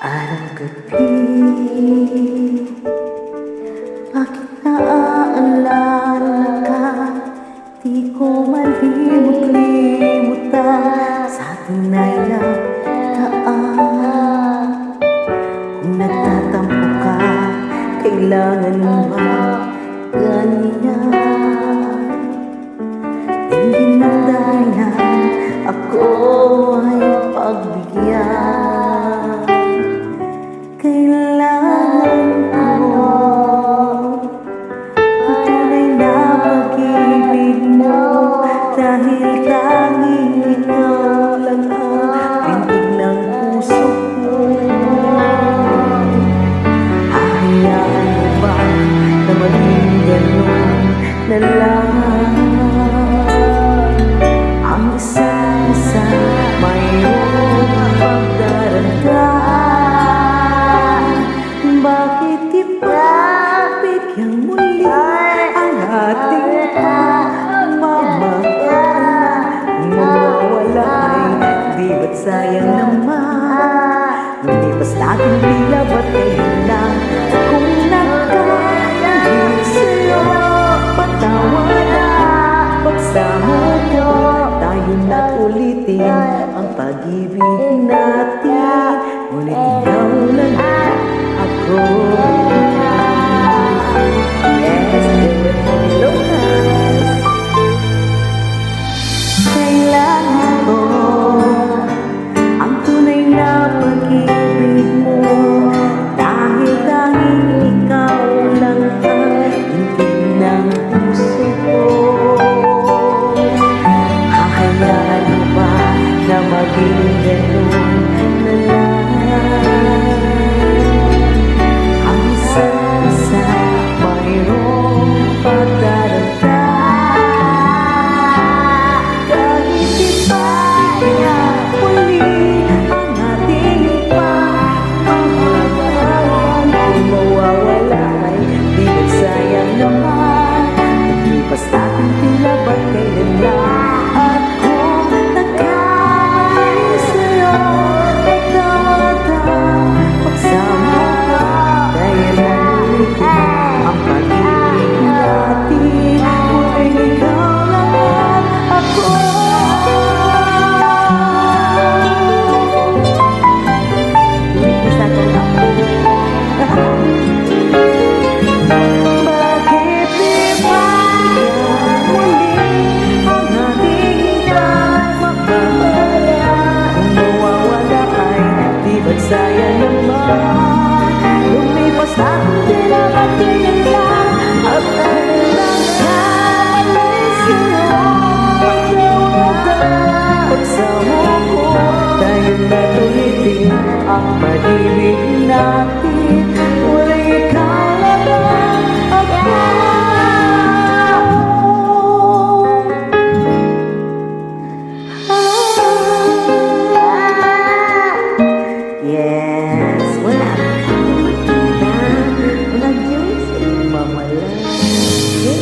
Araw gabi Bakit naaalala ka? Di ko malimot-limutan Sa tunay na daan Kung nagtatampo ka Kailangan mo man ganun na lang. ulitin ang pag-ibig natin. Ngunit ikaw lang ako. ganun na na tulitin ang pag-ibig natin Walang ikalabang Yes, wala kang matanda Wala Diyos iyong mawala you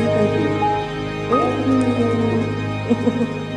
Thank you Thank you